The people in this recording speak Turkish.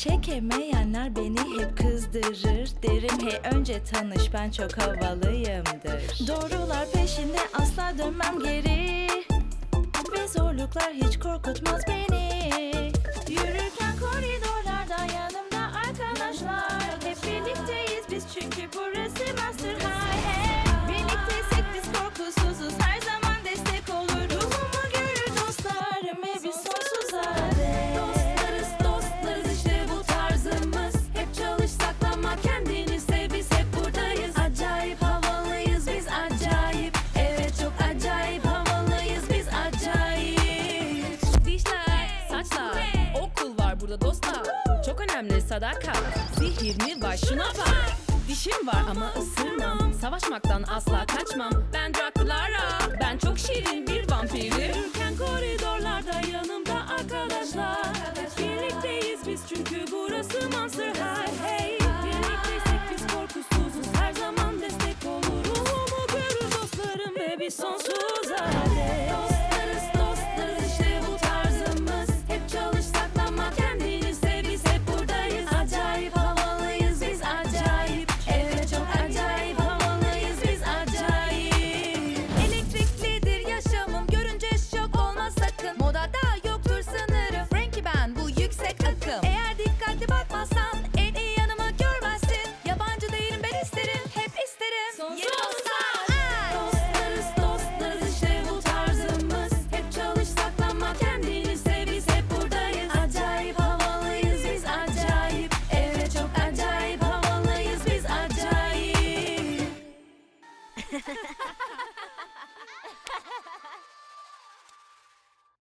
Çekemeyenler beni hep kızdırır. Derim hey önce tanış ben çok havalıyımdır. Doğrular peşinde asla dönmem geri. Ve zorluklar hiç korkutmaz beni burada dostlar. Çok önemli sadakat, var şuna bak. Dişim var ama ısırmam, savaşmaktan asla kaçmam. Ben Dracula'ra, ben çok şirin bir vampirim. Yürürken koridorlarda yanımda arkadaşlar. Birlikteyiz biz çünkü burası Monster High. Hey Birlikteysek biz korkusuzuz. Her zaman destek olur Ruhumu görür dostlarım ve biz sonsuza dek